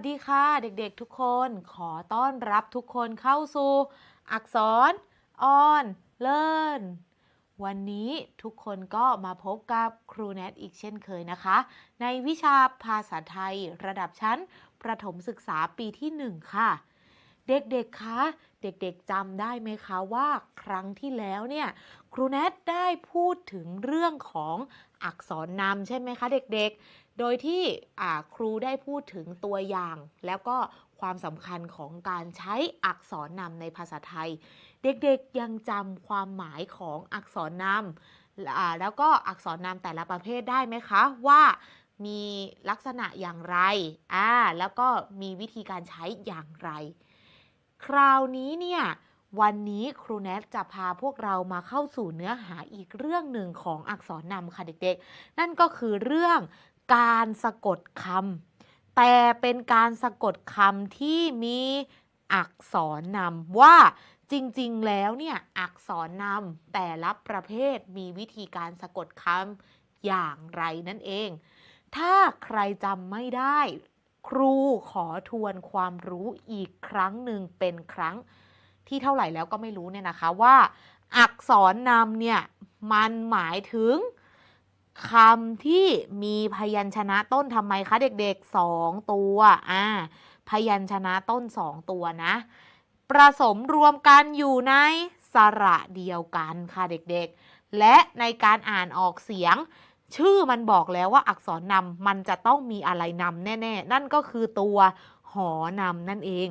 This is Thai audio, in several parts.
วัสดีค่ะเด็กๆทุกคน ขอต้อนรับทุกคนเข้าสู่ อักษรออนเลินวันนี้ทุกคนก็มาพบกับครูแนทอีกเช่นเคยนะคะ ในวิชาภาษาไทยระดับชั้น ประถมศึกษาปีที่ 1 ค่ะ เด็กๆ คะ เด็กๆจำได้ไหมคะว่าครั้งที่แล้วเนี่ยครูแนทได้พูดถึงเรื่องของอักษรนำใช่ไหมคะ เด็กๆ โดยที่ครูได้พูดถึงตัวอย่าง แล้วก็ความสำคัญของการใช้อักษรนำในภาษาไทย เด็กๆยังจำความหมายของอักษรนำแล้วก็อักษรนำแต่ละประเภทได้ไหมคะว่ามีลักษณะอย่างไรอ่าแล้วก็มีวิธีการใช้อย่างไร คราวนี้เนี่ยวันนี้ครูแนทจะพาพวกเรามาเข้าสู่เนื้อหาอีกเรื่องหนึ่งของอักษรนำค่ะเด็กๆ นั่นก็คือเรื่องการสะกดคำแต่เป็นการสะกดคำที่มีอักษรนำว่าจริงๆ แล้วเนี่ยอักษรนำแต่ละประเภทมีวิธีการสะกดคำอย่างไรนั่นเอง ถ้าใครจำไม่ได้ ครูขอทวนความรู้อีกครั้งหนึ่งเป็นครั้งที่เท่าไหร่แล้วก็ไม่รู้เนี่ยนะคะว่า อักษรนำเนี่ยมันหมายถึงคำที่มีพยัญชนะต้นทำไมคะเด็กๆสองตัวอ่าพยัญชนะต้นสองตัวนะประสมรวมกันอยู่ในสระเดียวกันค่ะเด็กๆ และในการอ่านออกเสียง ชื่อมันบอกแล้วว่าอักษรนำมันจะต้องมีอะไรนำแน่ ๆ นั่นก็คือตัวหอนำนั่นเอง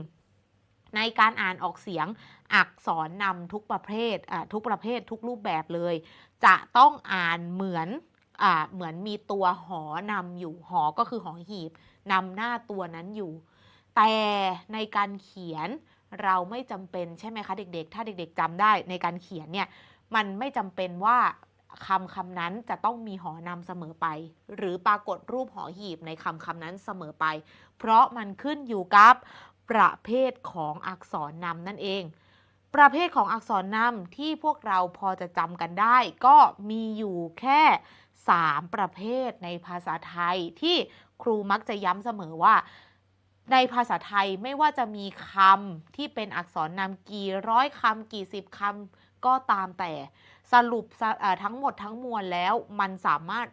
ในการอ่านออกเสียงอักษรนำทุกประเภททุกประเภททุกรูปแบบเลย จะต้องอ่านเหมือนอเหมือนมีตัวหอนำอยู่หอก็คือหอหีบนำหน้าตัวนั้นอยู่ แต่ในการเขียนเราไม่จำเป็นใช่ไหมคะเด็กๆ ถ้าเด็กๆจำได้ในการเขียนเนี่ยมันไม่จำเป็นว่า คำคำนั้นจะต้องมีหอนำเสมอไป หรือปรากฏรูปหอหีบในคำคำนั้นเสมอไป เพราะมันขึ้นอยู่กับประเภทของอักษรนำนั่นเอง ประเภทของอักษรนำที่พวกเราพอจะจำกันได้ ก็มีอยู่แค่ 3 ประเภทในภาษาไทยที่ครูมักจะย้ำเสมอว่า ในภาษาไทยไม่ว่าจะมีคำที่เป็นอักษรนำกี่ร้อยคำกี่สิบคำก็ตามแต่ สรุปทั้งหมดทั้งมวลแล้วมันสามารถ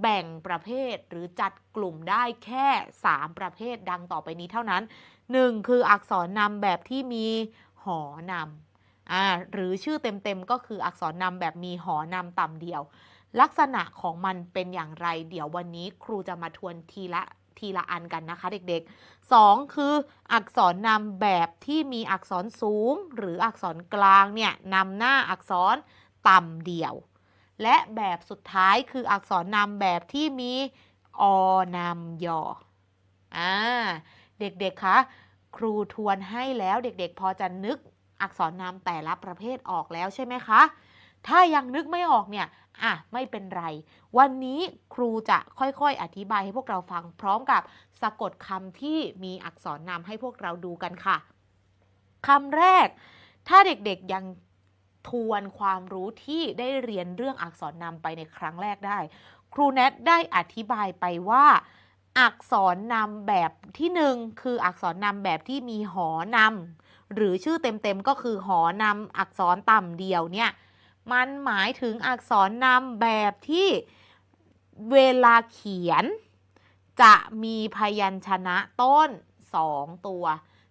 แบ่งประเภทหรือจัดกลุ่มได้แค่ 3 ประเภทดังต่อไปนี้เท่านั้น 1. คืออักษรนำแบบที่มีหอนำอหรือชื่อเต็มๆก็คืออักษรนำแบบมีหอนำต่ำเดียว ลักษณะของมันเป็นอย่างไร เดี๋ยววันนี้ครูจะมาทวนทีละ ทีละอันกันนะคะเด็กๆ 2. คืออักษรนำแบบที่มีอักษรสูง หรืออักษรกลางเนี่ยนำหน้าอักษรต่ำเดี่ยว และแบบสุดท้ายคืออักษรนำแบบที่มีอนำยออ่าเด็กๆคะครูทวนให้แล้วเด็กๆ พอจะนึกอักษรนำแต่ละประเภทออกแล้วใช่ไหมคะ ถ้ายังนึกไม่ออกเนี่ย อะไม่เป็นไร วันนี้ครูจะค่อยๆ อธิบายให้พวกเราฟัง พร้อมกับสะกดคำที่มีอักษรนำให้พวกเราดูกันค่ะคำแรก ถ้าเด็กๆยังทวนความรู้ที่ได้เรียนเรื่องอักษรนำไปในครั้งแรกได้ ครูแนทได้อธิบายไปว่าอักษรนำแบบที่หนึ่งคืออักษรนำแบบที่มีหอนำหรือชื่อเต็มๆก็คือหอนำอักษรต่ำเดียวเนี่ย มันหมายถึงอักษรนำแบบที่เวลาเขียน จะมีพยัญชนะต้น 2 ตัว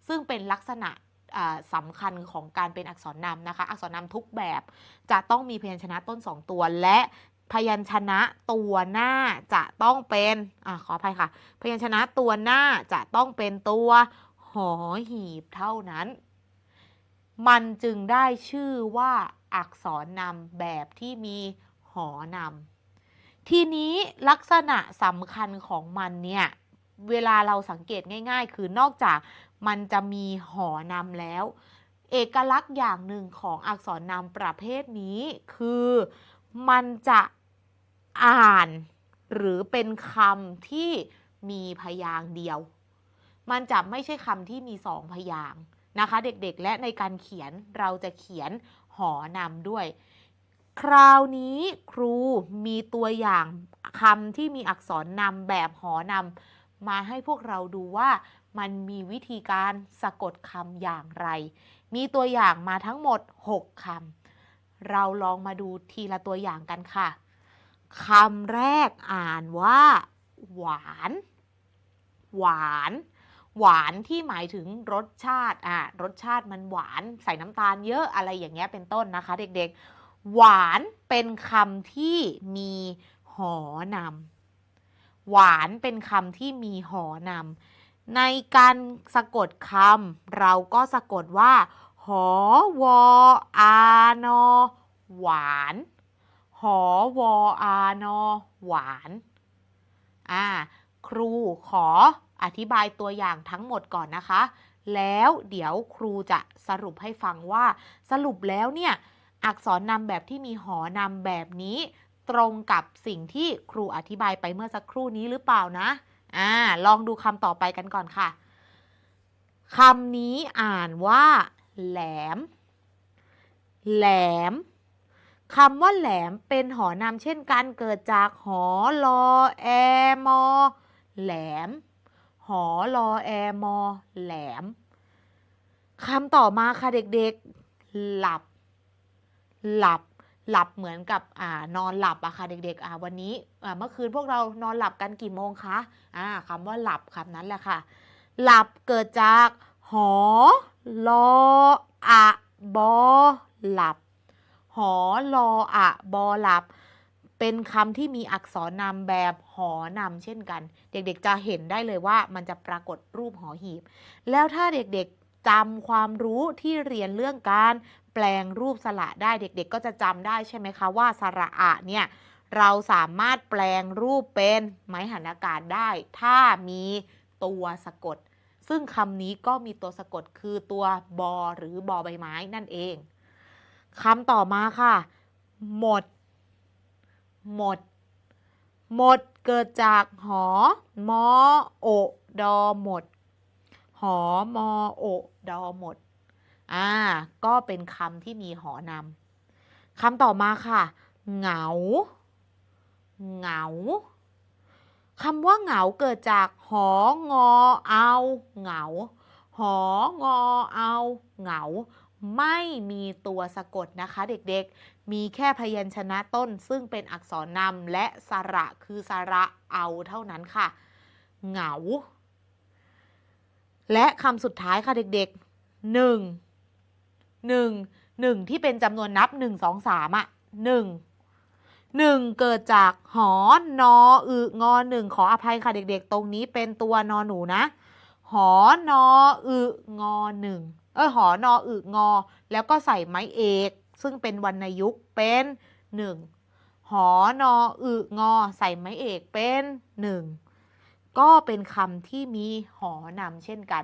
ซึ่งเป็นลักษณะสำคัญของการเป็นอักษรนำนะคะ อักษรนำทุกแบบจะต้องมีพยัญชนะต้น 2 ตัว และพยัญชนะตัวหน้าจะต้องเป็นอขออภัยค่ะ พยัญชนะตัวหน้าจะต้องเป็นตัวหอหีบเท่านั้น มันจึงได้ชื่อว่าอักษรนำแบบที่มีหอนำทีนี้ลักษณะสำคัญของมันเนี่ยเวลาเราสังเกตง่าย ๆ คือนอกจากมันจะมีหอนำแล้ว เอกลักษณ์อย่างหนึ่งของอักษรนำประเภทนี้คือมันจะอ่าน หรือเป็นคำที่มีพยางค์เดียว มันจะไม่ใช่คำที่มีสองพยางค์ นะคะ เด็กๆ และในการเขียนเราจะเขียนหอนำด้วย คราวนี้ครูมีตัวอย่างคำที่มีอักษรนำแบบหอนำมาให้พวกเราดูว่ามันมีวิธีการสะกดคำอย่างไร มีตัวอย่างมาทั้งหมด 6คำเราลองมาดูทีละตัวอย่างกันค่ะคำแรกอ่านว่า หวาน หวาน หวานที่หมายถึงรสชาติอะรสชาติมันหวานใส่น้ำตาลเยอะอะไรอย่างเงี้ยเป็นต้นนะคะ เด็กๆ หวานเป็นคำที่มีหอนำหวานเป็นคำที่มีหอนำในการสะกดคำเราก็สะกดว่าหอวออานอหวานหอวออานอหวานอ่า ครูขออธิบายตัวอย่างทั้งหมดก่อนนะคะ แล้วเดี๋ยวครูจะสรุปให้ฟังว่า สรุปแล้วเนี่ยอักษรนำแบบที่มีหอนำแบบนี้ ตรงกับสิ่งที่ครูอธิบายไปเมื่อสักครู่นี้หรือเปล่านะอ่าลองดูคำต่อไปกันก่อนค่ะคำนี้อ่านว่า แหลม แหลมคำว่าแหลมเป็นหอนำเช่นกันเกิดจากหอลอแอมอ แหลม หอลอแอมอ แหลมคำต่อมาค่ะเด็กๆ หลับ หลับ หลับเหมือนกับอ่านอนหลับอะค่ะเด็กๆอ่าวันนี้อ่าเมื่อคืนพวกเรานอนหลับกันกี่โมงคะอ่าคำว่าหลับคำนั้นแหละค่ะ หลับเกิดจากหอลออะบอหลับ หอลออะบอหลับ เป็นคำที่มีอักษรนำแบบหอนำเช่นกัน เด็กๆจะเห็นได้เลยว่ามันจะปรากฏรูปหอหีบ แล้วถ้าเด็กๆจำความรู้ที่เรียนเรื่องการแปลงรูปสระได้เด็กๆ ก็จะจำได้ใช่ไหมคะว่าสระอะเนี่ยเราสามารถแปลงรูปเป็นไม้หันอากาศได้ ถ้ามีตัวสะกด ซึ่งคำนี้ก็มีตัวสะกดคือตัวบอหรือบอใบไม้นั่นเองคำต่อมาค่ะ หมด หมด หมดเกิดจากหอ มอ โอ ดอหมด หอ มอ โอ ดอหมด อ่า ก็เป็นคำที่มีหอนำคำต่อมาค่ะ เหงา เหงาคำว่าเหงาเกิดจากหองอเอา เหงา หองอเอา เหงา ไม่มีตัวสะกดนะคะเด็กๆ มีแค่พยัญชนะต้น ซึ่งเป็นอักษรนำและสระคือสระเอาเท่านั้นค่ะ เหงา และคำสุดท้ายค่ะเด็กๆหนึ่งหนึ่งหนึ่งที่เป็นจำนวนนับหนึ่งสองสามอะหนึ่งหนึ่งเกิดจากหอนออึงอหนึ่งขออภัยค่ะเด็กๆ ตรงนี้เป็นตัวนอหนูนะ หอนออึงอหนึ่ง เออหอนออึงอ แล้วก็ใส่ไม้เอก ซึ่งเป็นวรรณยุกต์เป็นหนึ่งหอนออึงอ ใส่ไม้เอกเป็นหนึ่งก็เป็นคำที่มีหอนำเช่นกัน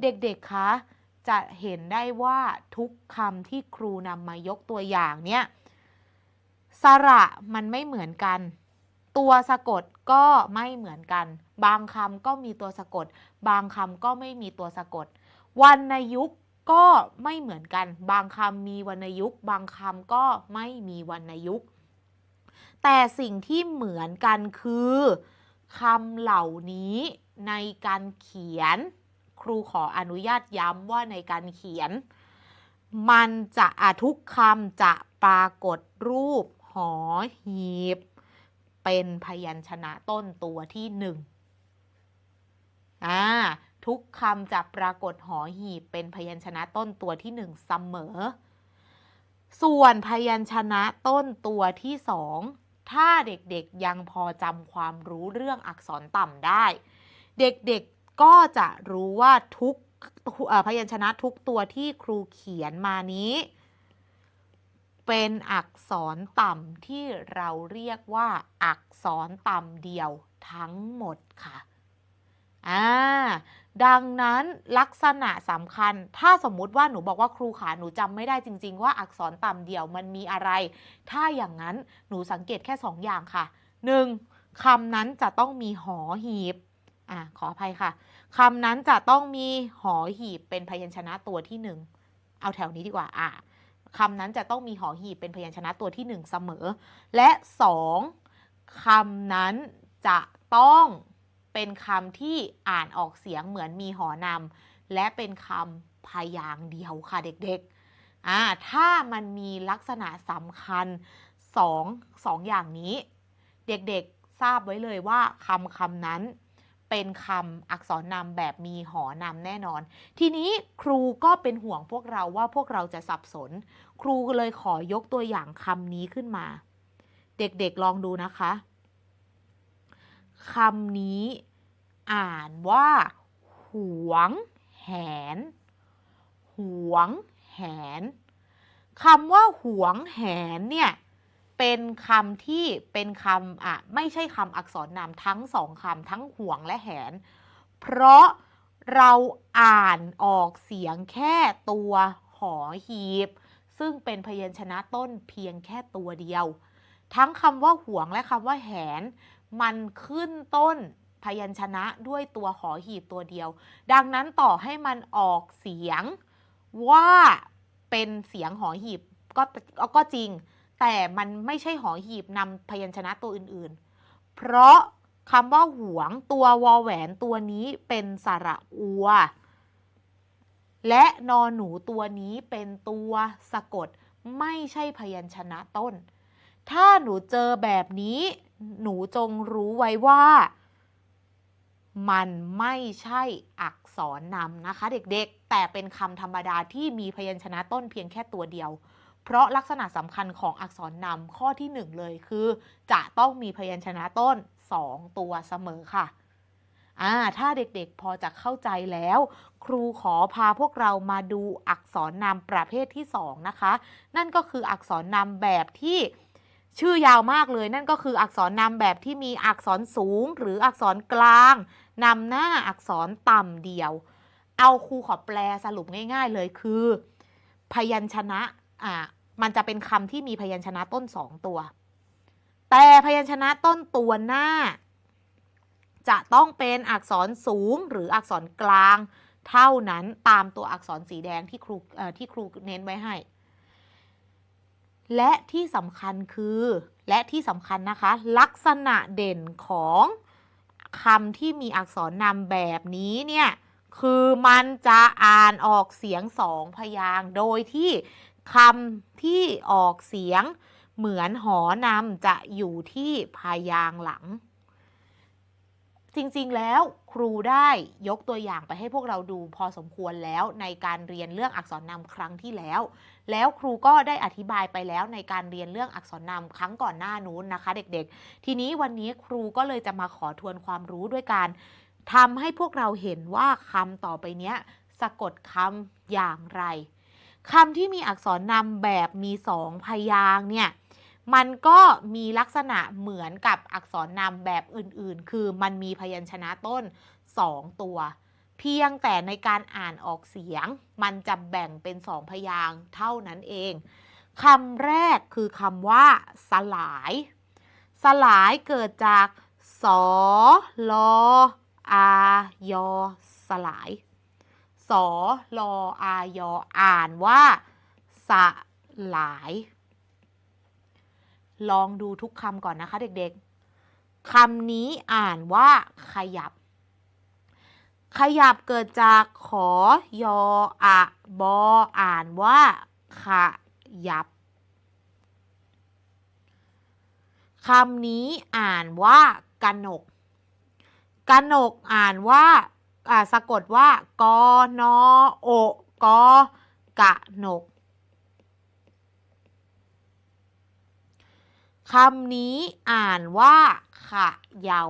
เด็กๆคะจะเห็นได้ว่าทุกคำที่ครูนำมายกตัวอย่างเนี่ยสระมันไม่เหมือนกัน ตัวสะกดก็ไม่เหมือนกัน บางคำก็มีตัวสะกด บางคำก็ไม่มีตัวสะกดวรรณยุกต์ ก็ไม่เหมือนกัน บางคำมีวรรณยุกต์ บางคำก็ไม่มีวรรณยุกต์ แต่สิ่งที่เหมือนกันคือคำเหล่านี้ในการเขียน ครูขออนุญาตย้ำว่าในการเขียน มันจะทุกคำจะปรากฏรูปหอหีบ เป็นพยัญชนะต้นตัวที่หนึ่งอ่า ทุกคำจะปรากฏหอหีบเป็นพยัญชนะต้นตัวที่หนึ่งเสมอ ส่วนพยัญชนะต้นตัวที่สองถ้าเด็กๆยังพอจำความรู้เรื่องอักษรต่ำได้ เด็กๆก็จะรู้ว่าทุกพยัญชนะทุกตัวที่ครูเขียนมานี้ เป็นอักษรต่ำที่เราเรียกว่าอักษรต่ำเดียวทั้งหมดค่ะ อ่า ดังนั้นลักษณะสำคัญ ถ้าสมมุติว่าหนูบอกว่าครูขาหนูจำไม่ได้จริง ๆ ว่าอักษรต่ำเดี่ยวมันมีอะไร ถ้าอย่างนั้นหนูสังเกตแค่ 2 อย่างค่ะ 1. คำนั้นจะต้องมีหอหีบอ่าขออภัยค่ะคำนั้นจะต้องมีหอหีบเป็นพยัญชนะตัวที่ 1 เอาแถวนี้ดีกว่าอ่าคำนั้นจะต้องมีหอหีบเป็นพยัญชนะตัวที่ 1 เสมอ และ 2. คำนั้นจะต้อง เป็นคำที่อ่านออกเสียงเหมือนมีหอนำและเป็นคำพยางเดียวค่ะเด็กๆอ่าถ้ามันมีลักษณะสำคัญสองสองอย่างนี้ เด็กๆทราบไว้เลยว่าคำคำนั้นเป็นคำอักษรนำแบบมีหอนำแน่นอน ทีนี้ครูก็เป็นห่วงพวกเราว่าพวกเราจะสับสน ครูเลยขอยกตัวอย่างคำนี้ขึ้นมา เด็กๆลองดูนะคะคำนี้ อ่านว่าหวงแหน หวงแหนคำว่าหวงแหนเนี่ยเป็นคำที่เป็นคำอะไม่ใช่คำอักษรนามทั้งสองคำทั้งหวงและแหน เพราะเราอ่านออกเสียงแค่ตัวหอหีบ ซึ่งเป็นพยัญชนะต้นเพียงแค่ตัวเดียว ทั้งคำว่าหวงและคำว่าแหน มันขึ้นต้น พยัญชนะด้วยตัวหอหีบตัวเดียว ดังนั้นต่อให้มันออกเสียงว่าเป็นเสียงหอหีบก็ก็จริง แต่มันไม่ใช่หอหีบนำพยัญชนะตัวอื่นๆ เพราะคำว่าหวงตัววอแหวนตัวนี้เป็นสระอัว และนอหนูตัวนี้เป็นตัวสะกดไม่ใช่พยัญชนะต้น ถ้าหนูเจอแบบนี้ หนูจงรู้ไว้ว่า มันไม่ใช่อักษรนำนะคะ เด็กๆ แต่เป็นคำธรรมดาที่มีพยัญชนะต้นเพียงแค่ตัวเดียว เพราะลักษณะสำคัญของอักษรนำข้อที่ 1 เลยคือ จะต้องมีพยัญชนะต้น 2 ตัวเสมอค่ะอ่าถ้าเด็กๆพอจะเข้าใจแล้ว ครูขอพาพวกเรามาดูอักษรนำประเภทที่ 2 นะคะ นั่นก็คืออักษรนำแบบที่ชื่อยาวมากเลย นั่นก็คืออักษรนำแบบที่มีอักษรสูง หรืออักษรกลาง นำหน้าอักษรต่ำเดียว เอาครูขอแปลสรุปง่าย ๆ เลยคือ พยัญชนะอ่ามันจะเป็นคำที่มีพยัญชนะต้นสองตัว แต่พยัญชนะต้นตัวหน้า จะต้องเป็นอักษรสูงหรืออักษรกลาง เท่านั้นตามตัวอักษรสีแดงที่ครูที่ครูเน้นไว้ให้ และที่สำคัญคือ และที่สำคัญนะคะ ลักษณะเด่นของ คำที่มีอักษรนำแบบนี้เนี่ยคือมันจะอ่านออกเสียงสองพยางโดยที่คำที่ออกเสียงเหมือนหอนำจะอยู่ที่พยางหลัง จริงๆแล้วครูได้ยกตัวอย่างไปให้พวกเราดูพอสมควรแล้วในการเรียนเรื่องอักษรนำครั้งที่แล้ว แล้วครูก็ได้อธิบายไปแล้วในการเรียนเรื่องอักษรนำครั้งก่อนหน้านู้นนะคะ เด็กๆ ทีนี้วันนี้ครูก็เลยจะมาขอทวนความรู้ด้วยการทำให้พวกเราเห็นว่าคำต่อไปเนี้ยสะกดคำอย่างไรคำที่มีอักษรนำแบบมีสองพยางเนี่ยมันก็มีลักษณะเหมือนกับอักษรนำแบบอื่นๆ คือมันมีพยัญชนะต้น 2 ตัว เพียงแต่ในการอ่านออกเสียง มันจะแบ่งเป็นสองพยางค์เท่านั้นเองคำแรกคือคำว่า สลาย สลายเกิดจากสอลออายอสลายสอลออายออ่านว่า สลาย ลองดูทุกคำก่อนนะคะเด็กๆคำนี้อ่านว่าขยับ ขยับเกิดจากขอยออะบออ่านว่าขยับคำนี้อ่านว่ากนกกนกอ่านว่าอ่าสะกดว่ากอนอโอกอกะหนกคำนี้อ่านว่าขะเยา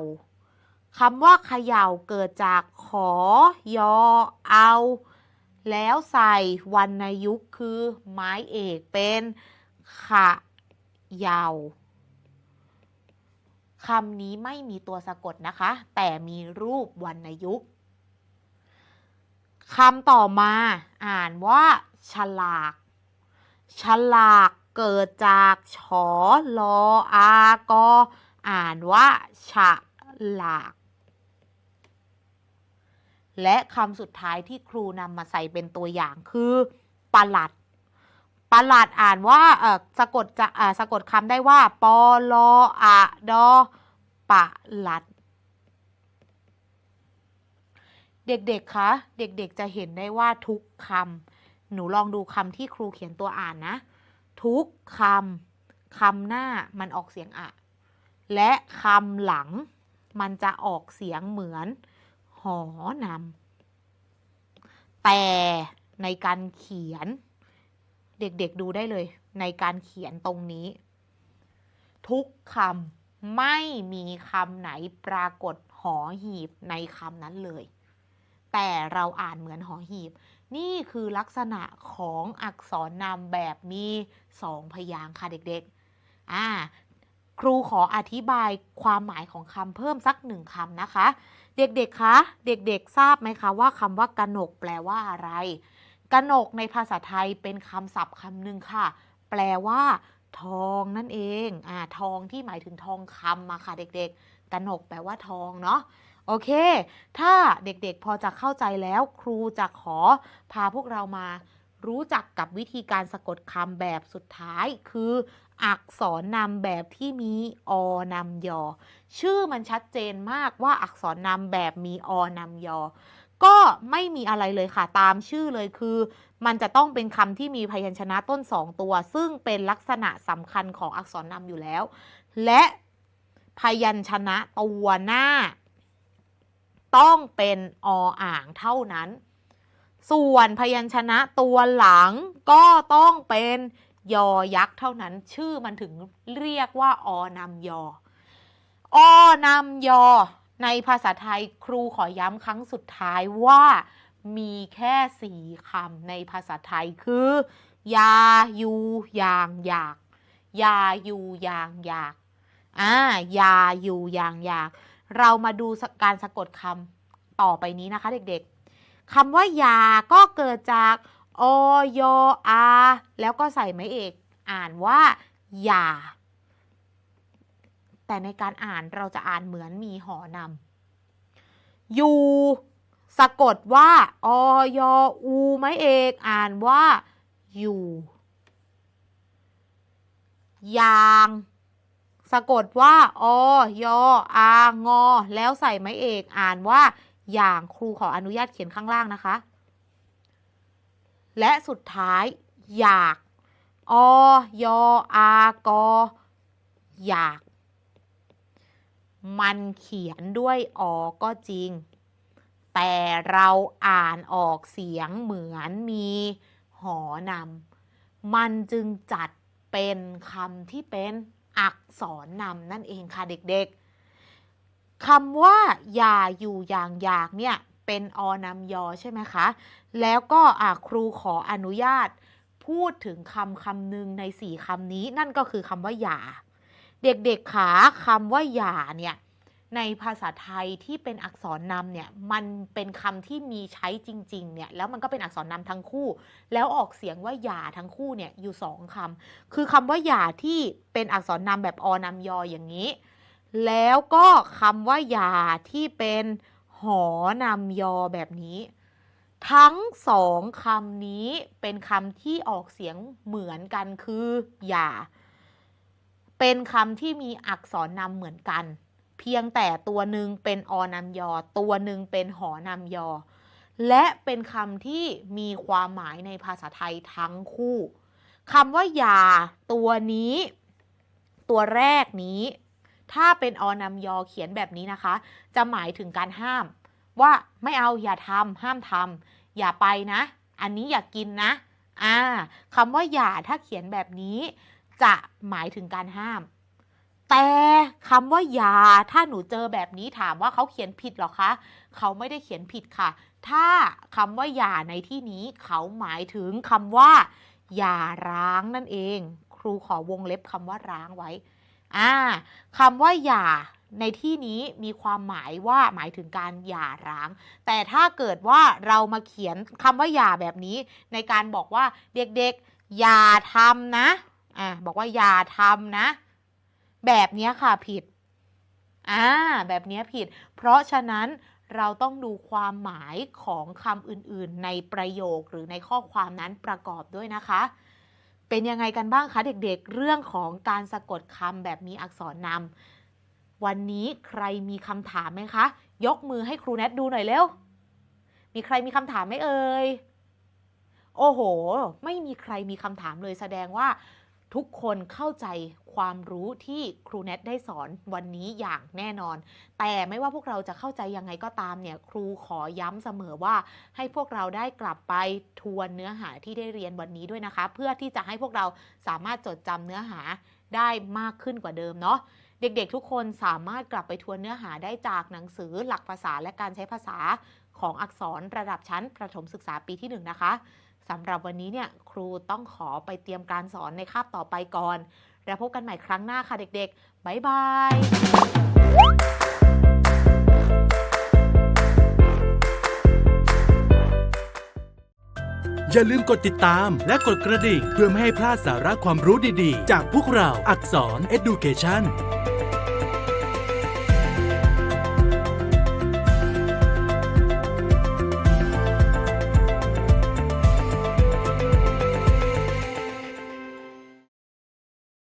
คำว่าขย่าเกิดจากขอ ยอ เอา แล้วใส่วรรณยุกคือไม้เอกเป็นขะเยาวคำนี้ไม่มีตัวสะกดนะคะ แต่มีรูปวรรณยุกต์คำต่อมาอ่านว่า ฉลาก ฉลากเกิดจากชอลออากออ่านว่า ฉลาก และคำสุดท้ายที่ครูนำมาใส่เป็นตัวอย่างคือปลัดปลัดอ่านว่าเออสะกดจะสะกดคำได้ว่าปอลออะดอปลัด เด็กๆ คะ เด็กๆ จะเห็นได้ว่าทุกคำหนูลองดูคำที่ครูเขียนตัวอ่านนะ ทุกคำคำหน้ามันออกเสียงอะ และคำหลังมันจะออกเสียงเหมือน อนำแต่ในการเขียน เด็กๆดูได้เลย ในการเขียนตรงนี้ ทุกคำไม่มีคำไหนปรากฏหอหีบในคำนั้นเลย แต่เราอ่านเหมือนหอหีบ นี่คือลักษณะของอักษรนามแบบมีสองพยางค์ค่ะเด็กๆ อ่า ครูขออธิบายความหมายของคำเพิ่มสักหนึ่งคำนะคะ เด็กๆ คะ เด็กๆ ทราบไหมคะว่าคำว่ากนกแปลว่าอะไร กนกในภาษาไทยเป็นคำศัพท์คำหนึ่งค่ะ แปลว่า ทองนั่นเองอ่าทองที่หมายถึงทองคำมาค่ะ เด็กๆ กนกแปลว่าทองเนาะ โอเค ถ้าเด็กๆ พอจะเข้าใจแล้วครูจะขอพาพวกเรามารู้จักกับวิธีการสะกดคำแบบสุดท้ายคือ อักษรนำแบบที่มีอนำยอ ชื่อมันชัดเจนมากว่าอักษรนำแบบมีอนำยอ ก็ไม่มีอะไรเลยค่ะตามชื่อเลยคือ มันจะต้องเป็นคำที่มีพยัญชนะต้น2ตัว ซึ่งเป็นลักษณะสำคัญของอักษรนำอยู่แล้ว และพยัญชนะตัวหน้า ต้องเป็นออ่างเท่านั้น ส่วนพยัญชนะตัวหลังก็ต้องเป็น ยอยักษ์เท่านั้น ชื่อมันถึงเรียกว่าอนำยอ อนำยอ ในภาษาไทยครูขอย้ำครั้งสุดท้ายว่ามีแค่สี่คำในภาษาไทยคือ ยายูยางอยาก ยายูยางอยากอ่ายายูยางอยาก เรามาดูการสะกดคำต่อไปนี้นะคะเด็กๆคำว่ายาก็เกิดจาก อยอาแล้วก็ใส่ไม้เอก อ่านว่ายาแต่ในการอ่านเราจะอ่านเหมือนมีหอนำยูสะกดว่าอยอูไม้เอก อ่านว่าอยู่ยางสะกดว่า อยอางอ แล้วใส่ไม้เอก อ่านว่า อย่าง ครูขออนุญาตเขียนข้างล่างนะคะ และสุดท้ายอยากอยอากออยาก มันเขียนด้วยอก็จริง แต่เราอ่านออกเสียงเหมือนมีหอนำมันจึงจัดเป็นคำที่เป็นอักษรนำนั่นเองค่ะเด็กๆคำว่าอย่าอยู่อย่างอยากเนี่ย เป็นอนำยอใช่ไหมคะ แล้วก็อะครูขออนุญาตพูดถึงคำคำหนึ่งในสี่คำนี้ นั่นก็คือคำว่าอย่า เด็กๆขาคำว่าอย่าเนี่ยในภาษาไทยที่เป็นอักษรนำเนี่ยมันเป็นคำที่มีใช้จริงๆเนี่ยแล้วมันก็เป็นอักษรนำทั้งคู่ แล้วออกเสียงว่าอย่าทั้งคู่เนี่ยอยู่สองคำคือคำว่าอย่าที่เป็นอักษรนำแบบอนำยออย่างนี้ แล้วก็คำว่าอย่าที่เป็น หอนำยอแบบนี้ ทั้งสองคำนี้เป็นคำที่ออกเสียงเหมือนกันคืออย่า เป็นคำที่มีอักษรนำเหมือนกัน เพียงแต่ตัวหนึ่งเป็นอนำยอ ตัวหนึ่งเป็นหอนำยอ และเป็นคำที่มีความหมายในภาษาไทยทั้งคู่คำว่าอย่าตัวนี้ ตัวแรกนี้ ถ้าเป็นอนำยอเขียนแบบนี้นะคะ จะหมายถึงการห้าม ว่าไม่เอาอย่าทำห้ามทำอย่าไปนะ อันนี้อย่ากินนะอ่าคำว่าอย่าถ้าเขียนแบบนี้ จะหมายถึงการห้าม แต่คำว่าอย่าถ้าหนูเจอแบบนี้ถามว่าเขาเขียนผิดหรอคะ เขาไม่ได้เขียนผิดค่ะ ถ้าคำว่าอย่าในที่นี้ เขาหมายถึงคำว่าอย่าร้างนั่นเอง ครูขอวงเล็บคำว่าร้างไว้ อ่าคำว่าอย่าในที่นี้มีความหมายว่าหมายถึงการหย่าร้าง แต่ถ้าเกิดว่าเรามาเขียนคำว่าหย่าแบบนี้ ในการบอกว่าเด็กๆอย่าทำนะอ่าบอกว่าอย่าทำนะ แบบนี้ค่ะผิดอ่าแบบนี้ผิด เพราะฉะนั้นเราต้องดูความหมายของคำอื่นๆ ในประโยคหรือในข้อความนั้นประกอบด้วยนะคะ เป็นยังไงกันบ้างคะเด็กๆ เรื่องของการสะกดคำแบบมีอักษรนำวันนี้ใครมีคำถามไหมคะ ยกมือให้ครูแนทดูหน่อยเร็ว มีใครมีคำถามไหมเอ่ย โอ้โห ไม่มีใครมีคำถามเลยแสดงว่า ทุกคนเข้าใจความรู้ที่ครูแนทได้สอนวันนี้อย่างแน่นอน แต่ไม่ว่าพวกเราจะเข้าใจยังไงก็ตามเนี่ยครูขอย้ำเสมอว่า ให้พวกเราได้กลับไปทวนเนื้อหาที่ได้เรียนวันนี้ด้วยนะคะ เพื่อที่จะให้พวกเราสามารถจดจำเนื้อหาได้มากขึ้นกว่าเดิมเนาะเด็กๆ ทุกคนสามารถกลับไปทวนเนื้อหาได้จากหนังสือหลักภาษาและการใช้ภาษาของอักษรระดับชั้นประถมศึกษาปีที่หนึ่งนะคะ สำหรับวันนี้เนี่ยครูต้องขอไปเตรียมการสอนในคาบต่อไปก่อน แล้วพบกันใหม่ครั้งหน้าค่ะเด็กๆ บ๊ายบายอย่าลืมกดติดตามและกดกระดิ่ง เพื่อไม่ให้พลาดสาระความรู้ดีๆ จากพวกเราอักษร Education